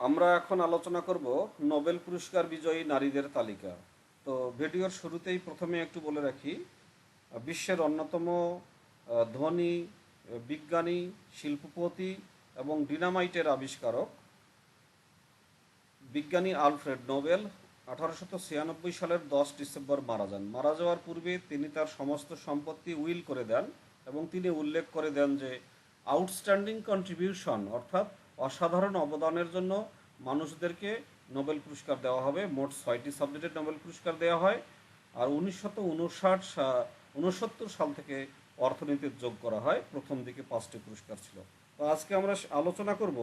আমরা এখন আলোচনা করব নোবেল পুরস্কার বিজয়ী নারীদের তালিকা। তো ভিডিওর শুরুতেই প্রথমে একটু বলে রাখি, বিশ্বের অন্যতম ধনী, বিজ্ঞানী, শিল্পপতি এবং ডিনামাইটের আবিষ্কারক বিজ্ঞানী আলফ্রেড নোবেল আঠারোশত সালের দশ ডিসেম্বর মারা যান। মারা যাওয়ার পূর্বে তিনি তার সমস্ত সম্পত্তি উইল করে দেন এবং তিনি উল্লেখ করে দেন যে আউটস্ট্যান্ডিং কন্ট্রিবিউশন অর্থাৎ অসাধারণ অবদানের জন্য মানুষদেরকে নোবেল পুরস্কার দেওয়া হবে। মোট ছয়টি সাবজেক্টে নোবেল পুরস্কার দেওয়া হয় আর উনিশশত উনষাট উনসত্তর সাল থেকে অর্থনীতির যোগ করা হয়। প্রথম দিকে পাঁচটি পুরস্কার ছিল। তো আজকে আমরা আলোচনা করব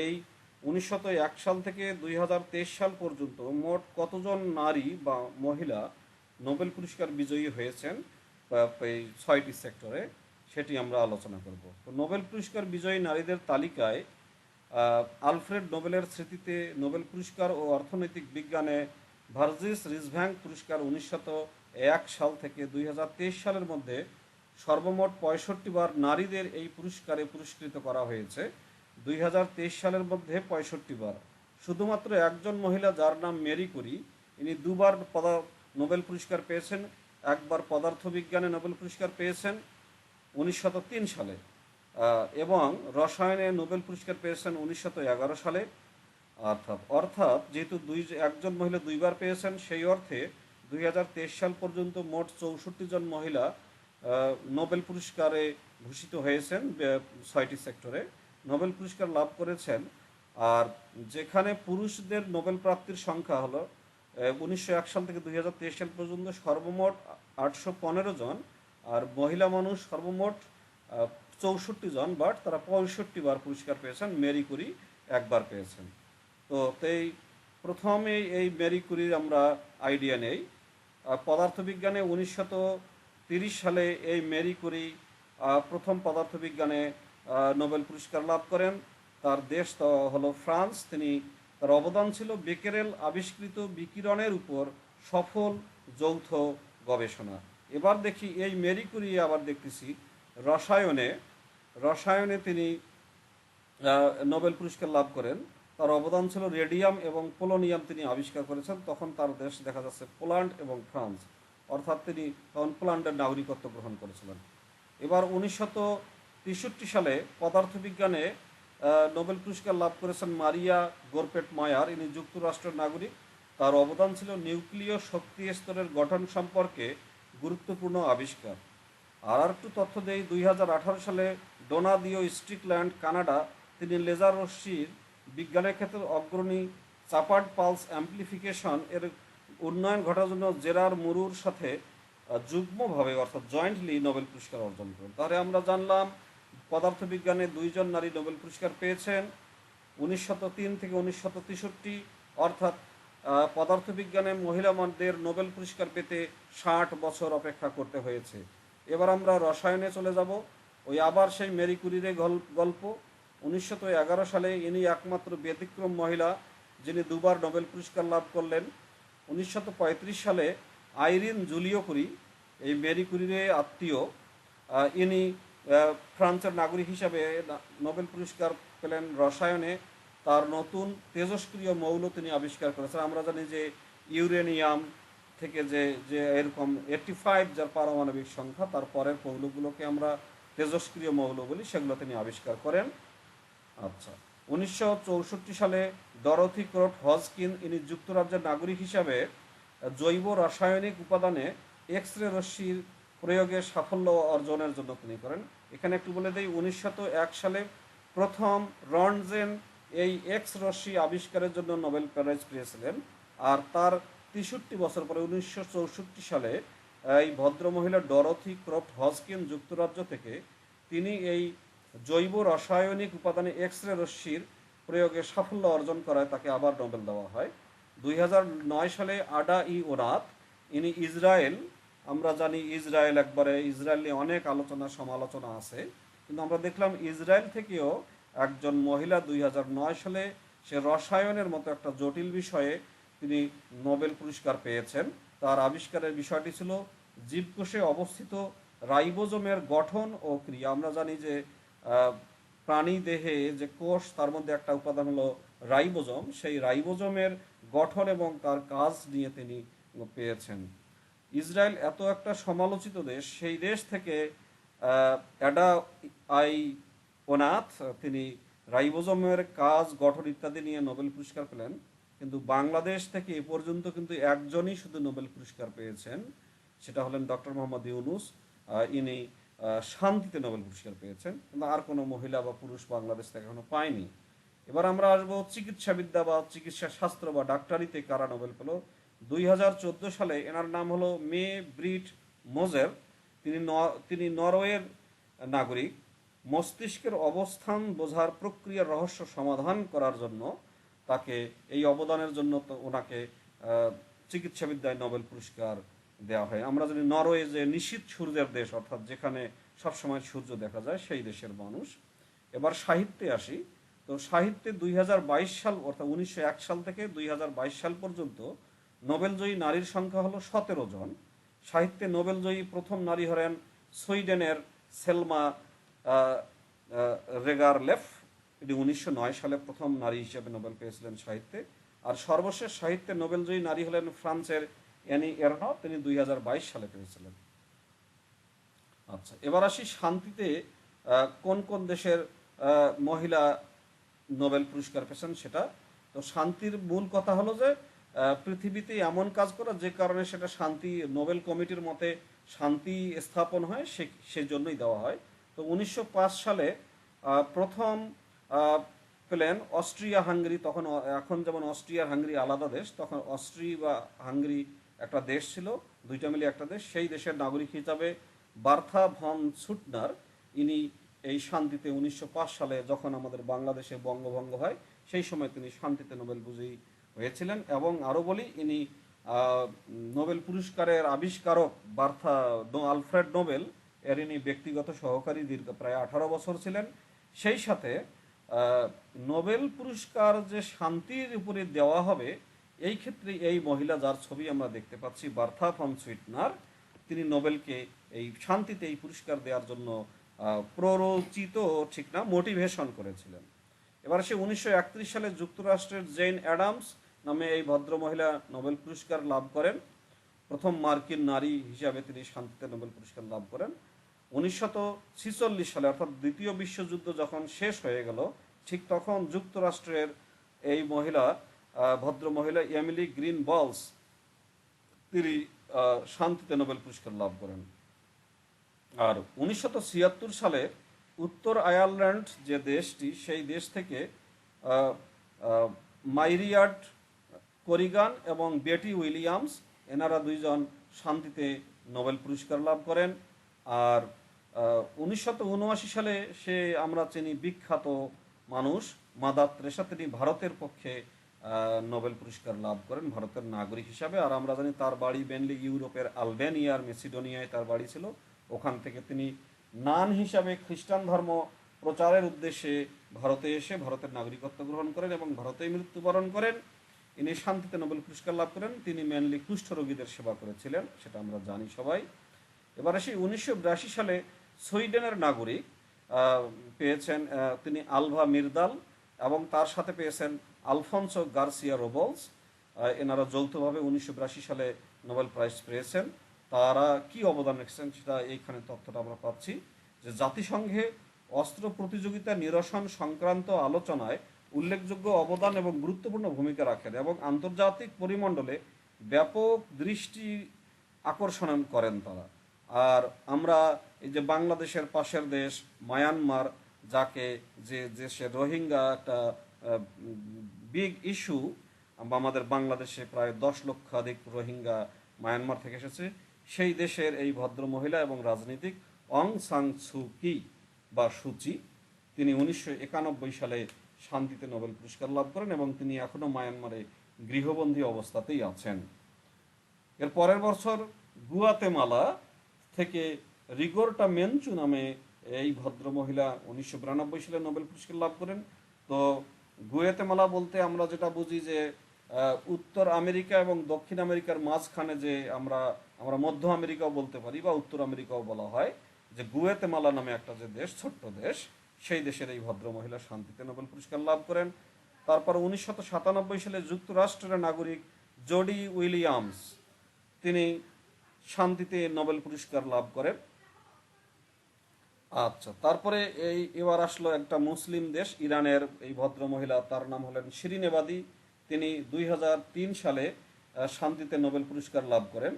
এই উনিশশত এক সাল থেকে দুই হাজার তেইশ সাল পর্যন্ত মোট কতজন নারী বা মহিলা নোবেল পুরস্কার বিজয়ী হয়েছেন এই ছয়টি সেক্টরে সেটি আমরা আলোচনা করব। তো নোবেল পুরস্কার বিজয়ী নারীদের তালিকায় আলফ্রেড নোবেলের স্মৃতিতে নোবেল পুরস্কার ও অর্থনৈতিক বিজ্ঞানে ভার্জিস রিজভ্যাং পুরস্কার উনিশশত এক সাল থেকে দুই হাজার তেইশ সালের মধ্যে সর্বমোট পঁয়ষট্টি বার নারীদের এই পুরস্কারে পুরস্কৃত করা হয়েছে। দুই হাজার তেইশ সালের মধ্যে পঁয়ষট্টি বার। শুধুমাত্র একজন মহিলা যার নাম মেরি কুরি, ইনি দুবার পদা নোবেল পুরস্কার পেয়েছেন, একবার পদার্থবিজ্ঞানে নোবেল পুরস্কার পেয়েছেন উনিশশত তিন সালে। এবং রসায়নে নোবেল পুরস্কার পেয়েছেন উনিশশত সালে। অর্থাৎ অর্থাৎ যেহেতু দুই, একজন মহিলা দুইবার পেয়েছেন, সেই অর্থে দুই হাজার তেইশ সাল পর্যন্ত মোট চৌষট্টি জন মহিলা নোবেল পুরস্কারে ভূষিত হয়েছেন ছয়টি সেক্টরে। নোবেল পুরস্কার লাভ করেছেন। আর যেখানে পুরুষদের নোবেল প্রাপ্তির সংখ্যা হলো উনিশশো এক সাল থেকে দুই হাজার তেইশ সাল পর্যন্ত সর্বমোট আটশো পনেরো জন, আর মহিলা মানুষ সর্বমোট চৌষট্টি জন বাট তারা পঁয়ষট্টি বার পুরস্কার পেয়েছেন, মেরি কুরি একবার পেয়েছেন। তো এই প্রথমে এই মেরি কুরির আমরা আইডিয়া নেই। পদার্থবিজ্ঞানে উনিশশত তিরিশ সালে এই মেরি কুরি প্রথম পদার্থবিজ্ঞানে নোবেল পুরস্কার লাভ করেন। তার দেশ তো হলো ফ্রান্স। তিনি তার অবদান ছিল বেকেরেল আবিষ্কৃত বিকিরণের উপর সফল যৌথ গবেষণা। এবার দেখি এই মেরি কুরি আবার দেখতেছি রসায়নে রসায়নে তিনি নোবেল পুরস্কার লাভ করেন। তার অবদান ছিল রেডিয়াম এবং পোলোনিয়াম তিনি আবিষ্কার করেছেন। তখন তার দেশ দেখা যাচ্ছে পোল্যান্ড এবং ফ্রান্স। অর্থাৎ তিনি তখন পোল্যান্ডের নাগরিকত্ব গ্রহণ করেছিলেন। এবার উনিশশত তেষট্টি সালে পদার্থবিজ্ঞানে নোবেল পুরস্কার লাভ করেছেন মারিয়া গোরপেট মায়ার। ইনি যুক্তরাষ্ট্রের নাগরিক। তার অবদান ছিল নিউক্লিয় শক্তি স্তরের গঠন সম্পর্কে গুরুত্বপূর্ণ আবিষ্কার। আর একটু তথ্য দেই, দুই হাজার আঠারো সালে ডোনাদিও স্ট্রিকল্যান্ড, কানাডা, তিনি লেজার রশ্মির বিজ্ঞানের ক্ষেত্রে অগ্রণী চাপার্ড পালস অ্যাম্প্লিফিকেশন এর উন্নয়ন ঘটার জন্য জেরার মুরুর সাথে যুগ্মভাবে, অর্থাৎ জয়েন্টলি নোবেল পুরস্কার অর্জন করেন। তাহলে আমরা জানলাম, পদার্থবিজ্ঞানে দুইজন নারী নোবেল পুরস্কার পেয়েছেন, উনিশশত তিন থেকে তেষট্টি, অর্থাৎ পদার্থবিজ্ঞানে মহিলাদের নোবেল পুরস্কার পেতে ষাট বছর অপেক্ষা করতে হয়েছে। এবার আমরা রসায়নে চলে যাব। ওই আবার সেই মেরি কুরির গল- গল্প। উনিশশো এগারো সালে ইনি একমাত্র ব্যতিক্রম মহিলা, যিনি দুবার নোবেল পুরস্কার লাভ করলেন। পঁয়ত্রিশ সালে আইরিন জুলিও কুরি, এই মেরি কুরির আত্মীয় ইনি ফ্রান্সের নাগরিক হিসাবে নোবেল পুরস্কার পেলেন রসায়নে। তার নতুন তেজস্ক্রিয় মৌল তিনি আবিষ্কার করেছেন। আমরা জানি যে ইউরেনিয়াম থেকে যে যে এরকম এইটটি ফাইভ যার পারমাণবিক সংখ্যা, তার পরের মৌলগুলোকে আমরা তেজস্ক্রিয় মৌল বলি, সেগুলো তিনি আবিষ্কার করেন। আচ্ছা উনিশশো চৌষট্টি সালে ডরথি ক্রোট হজকিন ইনি যুক্তরাজ্যের নাগরিক হিসাবে জৈব রাসায়নিক উপাদানে এক্স রে রশ্মির প্রয়োগে সাফল্য অর্জনের জন্য তিনি করেন। এখানে একটু বলে দেই উনিশশত এক সালে প্রথম রনজেন এই এক্স রশ্মি আবিষ্কারের জন্য নোবেল প্রাইজ পেয়েছিলেন। আর তার তেষট্টি বছর পরে, উনিশশো চৌষট্টি সালে, এই ভদ্রমহিলা ডরথি ক্রফট হজকিন যুক্তরাজ্য থেকে তিনি এই জৈব রাসায়নিক উপাদানে এক্স রে রশ্মির প্রয়োগে সাফল্য অর্জন করায় তাকে আবার নোবেল দেওয়া হয়। দুই সালে আডা ই ওরাত, ইনি ইসরায়েল, আমরা জানি ইসরায়েল একবারে, ইসরায়েল নিয়ে অনেক আলোচনা, সমালোচনা আছে। কিন্তু আমরা দেখলাম ইসরায়েল থেকেও একজন মহিলা দুই সালে সে রসায়নের মতো একটা জটিল বিষয়ে তিনি নোবেল পুরস্কার পেয়েছেন। তার আবিষ্কারের বিষয়টি ছিল জীবকোষে অবস্থিত রাইবোজোমের গঠন ও ক্রিয়া। আমরা জানি যে প্রাণী দেহে যে কোষ, তার মধ্যে একটা উপাদান হলো রাইবোজম। সেই রাইবোজমের গঠন এবং তার কাজ নিয়ে তিনি পেয়েছেন। ইসরায়েল এত একটা সমালোচিত দেশ, সেই দেশ থেকে অ্যাডা আই ওনাথ, তিনি রাইবোজমের কাজ, গঠন ইত্যাদি নিয়ে নোবেল পুরস্কার পেলেন। কিন্তু বাংলাদেশ থেকে এ পর্যন্ত কিন্তু একজনই শুধু নোবেল পুরস্কার পেয়েছেন, সেটা হলেন ডক্টর মোহাম্মদ ইউনুস ইনি শান্তিতে নোবেল পুরস্কার পেয়েছেন, কিন্তু আর কোনো মহিলা বা পুরুষ বাংলাদেশ থেকে এখনও পায়নি। এবার আমরা আসব চিকিৎসাবিদ্যা বা চিকিৎসা শাস্ত্র বা ডাক্তারিতে কারা নোবেল পেল। দুই হাজার চোদ্দ সালে এনার নাম হলো মে ব্রিট মোজের, তিনি তিনি নরওয়ের নাগরিক। মস্তিষ্কের অবস্থান বোঝার প্রক্রিয়ার রহস্য সমাধান করার জন্য তাকে এই অবদানের জন্য তো ওনাকে চিকিৎসাবিদ্যায় নোবেল পুরস্কার দেওয়া হয়। আমরা জানি নরওয়ে যে নিশীত সূর্যের দেশ, অর্থাৎ যেখানে সবসময় সূর্য দেখা যায়, সেই দেশের মানুষ। এবার সাহিত্যে আসি। তো সাহিত্যে দুই হাজার বাইশ সাল, অর্থাৎ উনিশশো এক সাল থেকে দুই হাজার বাইশ সাল পর্যন্ত নোবেলজয়ী নারীর সংখ্যা হলো সতেরো জন। সাহিত্যে নোবেলজয়ী প্রথম নারী হলেন সুইডেনের সেলমা রেগার রেগারলেফ। তিনি উনিশশো নয় সালে প্রথম নারী হিসেবে নোবেল পেয়েছিলেন সাহিত্যে। আর সর্বশেষ সাহিত্যে নোবেলজয়ী নারী হলেন ফ্রান্সের অ্যানি এরনো, তিনি দুই হাজার বাইশ সালে পেয়েছিলেন। আচ্ছা এবার আসি শান্তিতে কোন কোন দেশের মহিলা নোবেল পুরস্কার পেয়েছেন সেটা। তো শান্তির মূল কথা হলো যে পৃথিবীতে এমন কাজ করা, যে কারণে সেটা শান্তি নোবেল কমিটির মতে শান্তি স্থাপন হয়, সে সেই জন্যই দেওয়া হয়। তো উনিশশো পাঁচ সালে প্রথম পেলেন অস্ট্রিয়া হাঙ্গেরি, তখন এখন যেমন অস্ট্রিয়া হাঙ্গেরি আলাদা দেশ, তখন অস্ট্রি বা হাঙ্গেরি একটা দেশ ছিল, দুইটা মিলে একটা দেশ, সেই দেশের নাগরিক হিসাবে বার্থা ভন সুটনার, ইনি এই শান্তিতে উনিশশো পাঁচ সালে যখন আমাদের বাংলাদেশে বঙ্গভঙ্গ হয়, সেই সময় তিনি শান্তিতে নোবেল বিজয়ী হয়েছিলেন এবং আরও বলি, ইনি নোবেল পুরস্কারের আবিষ্কারক বার্থা আলফ্রেড নোবেল, এর ইনি ব্যক্তিগত সহকারী দীর্ঘ প্রায় আঠারো বছর ছিলেন। সেই সাথে নোবেল পুরস্কার যে শান্তির উপরে দেওয়া হবে, এই ক্ষেত্রে এই মহিলা যার ছবি আমরা দেখতে পাচ্ছি, বার্থা ফন সুইটনার, তিনি নোবেলকে এই শান্তিতে এই পুরস্কার দেওয়ার জন্য প্ররোচিত ঠিক না, মোটিভেশন করেছিলেন। এবার সে উনিশশো একত্রিশ সালে যুক্তরাষ্ট্রের জেন অ্যাডামস নামে এই ভদ্র মহিলা নোবেল পুরস্কার লাভ করেন। প্রথম মার্কিন নারী হিসাবে তিনি শান্তিতে নোবেল পুরস্কার লাভ করেন। উনিশশত সালে, অর্থাৎ দ্বিতীয় বিশ্বযুদ্ধ যখন শেষ হয়ে গেল, ঠিক তখন যুক্তরাষ্ট্রের এই মহিলা ভদ্র মহিলা এমিলি গ্রিন বলস, তিনি শান্তিতে নোবেল পুরস্কার লাভ করেন। আর ছিয়াত্তর সালে উত্তর আয়ারল্যান্ড যে দেশটি, সেই দেশ থেকে মাইরিয়াট করিগান এবং বেটি উইলিয়ামস, এনারা দুইজন শান্তিতে নোবেল পুরস্কার লাভ করেন। আর উনআশি সালে সে আমরা চিনি বিখ্যাত মানুষ, মাদার ত্রেসা। তিনি ভারতের পক্ষে নোবেল পুরস্কার লাভ করেন, ভারতের নাগরিক হিসাবে। আর আমরা জানি তার বাড়ি মেনলি ইউরোপের আলবেনিয়ার মেসিডোনিয়ায় তার বাড়ি ছিল। ওখান থেকে তিনি নান হিসাবে খ্রিস্টান ধর্ম প্রচারের উদ্দেশ্যে ভারতে এসে ভারতের নাগরিকত্ব গ্রহণ করেন এবং ভারতেই মৃত্যুবরণ করেন। ইনি শান্তিতে নোবেল পুরস্কার লাভ করেন। তিনি মেনলি কুষ্ঠ রোগীদের সেবা করেছিলেন, সেটা আমরা জানি সবাই। এবার আসি উনিশশো সালে সুইডেনের নাগরিক পেয়েছেন তিনি আলভা মির্দাল এবং তার সাথে পেয়েছেন আলফনসো গার্সিয়া রোবলস। এনারা যৌথভাবে উনিশশো বিরাশি সালে নোবেল প্রাইজ পেয়েছেন। তারা কি অবদান রেখেছেন সেটা এইখানে তথ্যটা আমরা পাচ্ছি যে জাতিসংঘে অস্ত্র প্রতিযোগিতা নিরসন সংক্রান্ত আলোচনায় উল্লেখযোগ্য অবদান এবং গুরুত্বপূর্ণ ভূমিকা রাখেন এবং আন্তর্জাতিক পরিমণ্ডলে ব্যাপক দৃষ্টি আকর্ষণ করেন তারা। আর আমরা এই যে বাংলাদেশের পাশের দেশ, মায়ানমার, যাকে যে দেশের রোহিঙ্গা একটা বিগ ইস্যু আমাদের বাংলাদেশে প্রায় দশ লক্ষাধিক রোহিঙ্গা মায়ানমার থেকে এসেছে, সেই দেশের এই ভদ্র মহিলা এবং রাজনীতিক অং সাং সু কি বা সুচি, তিনি উনিশশো একানব্বই সালে শান্তিতে নোবেল পুরস্কার লাভ করেন এবং তিনি এখনও মায়ানমারে গৃহবন্দী অবস্থাতেই আছেন। এর পরের বছর গুয়াতেমালা থেকে রিগোরটা মেনচু নামে এই ভদ্র মহিলা উনিশশো বিরানব্বই সালে নোবেল পুরস্কার লাভ করেন। তো গুয়েতেমালা বলতে আমরা যেটা বুঝি যে উত্তর আমেরিকা এবং দক্ষিণ আমেরিকার মাঝখানে যে আমরা আমরা মধ্য আমেরিকাও বলতে পারি বা উত্তর আমেরিকাও বলা হয় যে গুয়েতেমালা নামে একটা যে দেশ, ছোট্ট দেশ, সেই দেশের এই ভদ্র মহিলা শান্তিতে নোবেল পুরস্কার লাভ করেন। তারপর উনিশশো সাতানব্বই সালে যুক্তরাষ্ট্রের নাগরিক জডি উইলিয়ামস, তিনি শান্তিতে নোবেল পুরস্কার লাভ করেন। আচ্ছা তারপরে এই এবার আসলো একটা মুসলিম দেশ, ইরানের এই ভদ্র মহিলা তার নাম হলেন শিরিন তিনি দুই হাজার তিন সালে শান্তিতে নোবেল পুরস্কার লাভ করেন।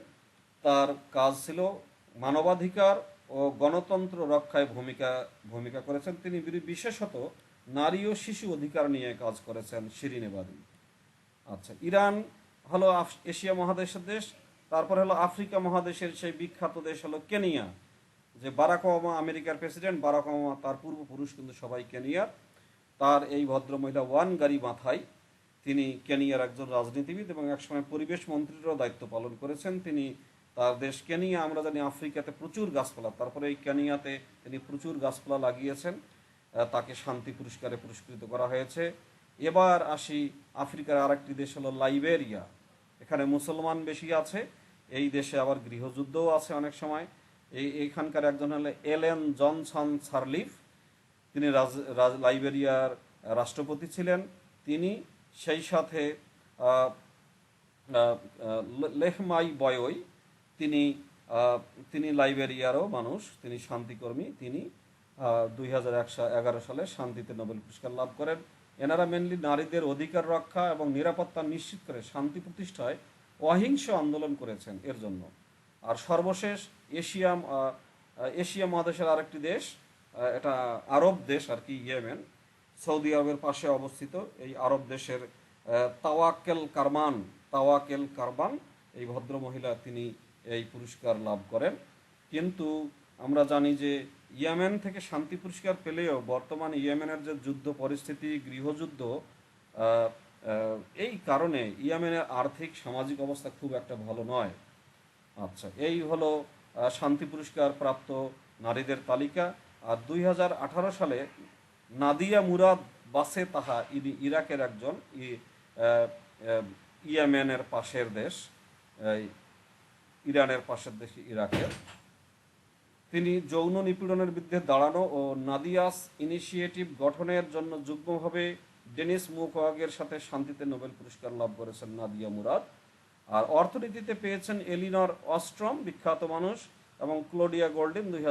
তার কাজ ছিল মানবাধিকার ও গণতন্ত্র রক্ষায় ভূমিকা ভূমিকা করেছেন। তিনি বিশেষত নারী ও শিশু অধিকার নিয়ে কাজ করেছেন শিরিন আচ্ছা ইরান হলো এশিয়া মহাদেশের দেশ, তারপর হলো আফ্রিকা মহাদেশের সেই বিখ্যাত দেশ হলো কেনিয়া। যে বারাক ওবামা আমেরিকার প্রেসিডেন্ট, বারাক ওবামা তার পূর্বপুরুষ কিন্তু সবাই কেনিয়ার। তার এই ভদ্রমহিলা ওয়ান গাড়ি মাথায় তিনি কেনিয়ার একজন রাজনীতিবিদ এবং একসময় পরিবেশ মন্ত্রীরও দায়িত্ব পালন করেছেন। তিনি তার দেশ কেনিয়া, আমরা জানি আফ্রিকাতে প্রচুর গাছপালা, তারপরে এই কেনিয়াতে তিনি প্রচুর গাছপালা লাগিয়েছেন। তাকে শান্তি পুরস্কারে পুরস্কৃত করা হয়েছে। এবার আসি আফ্রিকার আরেকটি দেশ হলো লাইবেরিয়া। এখানে মুসলমান বেশি আছে, এই দেশে আবার গৃহযুদ্ধও আছে অনেক সময়। এই এখানকার একজন হলো এলেন জনসন সার্লিফ। তিনি রাজ লাইবেরিয়ার রাষ্ট্রপতি ছিলেন। তিনি সেই সাথে লেহমাই বয়ই তিনি তিনি লাইবেরিয়ারও মানুষ, তিনি শান্তিকর্মী। তিনি দুই হাজার এগারো সালে শান্তিতে নোবেল পুরস্কার লাভ করেন। এনারা মেনলি নারীদের অধিকার রক্ষা এবং নিরাপত্তা নিশ্চিত করে শান্তি প্রতিষ্ঠায় অহিংস আন্দোলন করেছেন এর জন্য। আর সর্বশেষ এশিয়া এশিয়া মহাদেশের আরেকটি দেশ এটা আরব দেশ আর কি, ইয়েমেন। সৌদি আরবের পাশে অবস্থিত এই আরব দেশের তাওয়াকেল কারমান তাওয়াকেল কারবান, এই ভদ্র মহিলা তিনি এই পুরস্কার লাভ করেন। কিন্তু আমরা জানি যে ইয়েমেন থেকে শান্তি পুরস্কার পেলেও বর্তমানে ইয়েমেনের যে যুদ্ধ পরিস্থিতি, গৃহযুদ্ধ এই কারণে ইয়েমেনের আর্থিক, সামাজিক অবস্থা খুব একটা ভালো নয়। আচ্ছা এই হলো শান্তি পুরস্কার প্রাপ্ত নারীদের তালিকা। আর দুই হাজার আঠারো সালে নাদিয়া মুরাদ বাসে তাহা ইনি ইরাকের একজন ইয়েমেনের পাশের দেশ ইরানের পাশের দেশ ইরাকের তিনি যৌন নিপীড়নের বিরুদ্ধে দাঁড়ানো ও নাদিয়াস ইনিশিয়েটিভ গঠনের জন্য যুগ্মভাবে ডেনিস মুখোয়াগের সাথে শান্তিতে নোবেল পুরস্কার লাভ করেছেন নাদিয়া মুরাদ। আর অর্থনীতিতে পেয়েছেন এলিনর অস্ট্রম, বিখ্যাত মানুষ, এবং ক্লোডিয়া গোল্ডেন দুই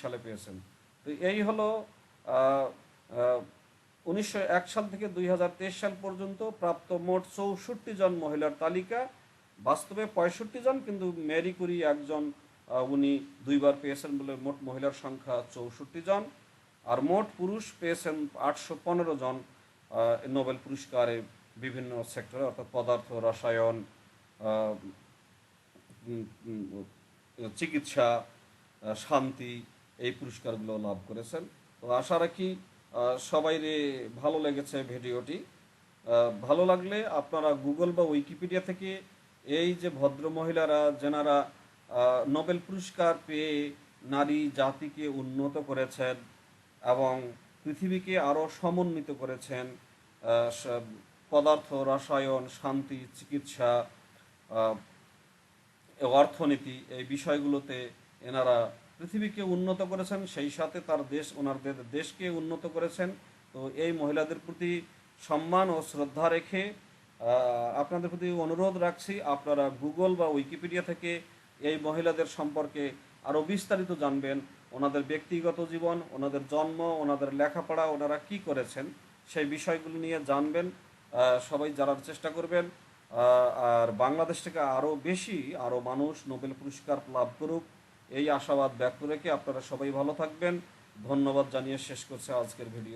সালে পেয়েছেন। তো এই হলো উনিশশো এক সাল থেকে দুই হাজার তেইশ সাল পর্যন্ত প্রাপ্ত মোট চৌষট্টি জন মহিলার তালিকা। বাস্তবে পঁয়ষট্টি জন, কিন্তু মেরি কুরি একজন উনি দুইবার পেয়েছেন বলে মোট মহিলার সংখ্যা চৌষট্টি জন। আর মোট পুরুষ পেয়েছেন আটশো পনেরো জন নোবেল পুরস্কারে বিভিন্ন সেক্টরে, অর্থাৎ পদার্থ, রসায়ন চিকিৎসা শান্তি এই পুরস্কারগুলো লাভ করেছেন। তো আশা রাখি আহ, সবাইরে ভালো লেগেছে ভিডিওটি। ভালো লাগলে আপনারা গুগল বা উইকিপিডিয়া থেকে এই যে ভদ্র মহিলারা যেনারা নোবেল পুরস্কার পেয়ে নারী জাতিকে উন্নত করেছেন এবং পৃথিবীকে আরও সমন্বিত করেছেন পদার্থ রসায়ন শান্তি চিকিৎসা অর্থনীতি, এই বিষয়গুলোতে এনারা পৃথিবীকে উন্নত করেছেন, সেই সাথে তার দেশ, ওনাদের দেশকে উন্নত করেছেন। তো এই মহিলাদের প্রতি সম্মান ও শ্রদ্ধা রেখে আপনাদের প্রতি অনুরোধ রাখছি, আপনারা গুগল বা উইকিপিডিয়া থেকে এই মহিলাদের সম্পর্কে আরও বিস্তারিত জানবেন, ওনাদের ব্যক্তিগত জীবন, ওনাদের জন্ম, ওনাদের লেখাপড়া, ওনারা কি করেছেন, সেই বিষয়গুলো নিয়ে জানবেন সবাই জানার চেষ্টা করবেন। আর বাংলাদেশ থেকে আরও বেশি আরও মানুষ নোবেল পুরস্কার লাভ করুক, এই আশাবাদ ব্যক্ত রেখে আপনারা সবাই ভালো থাকবেন। ধন্যবাদ জানিয়ে শেষ করছে আজকের ভিডিও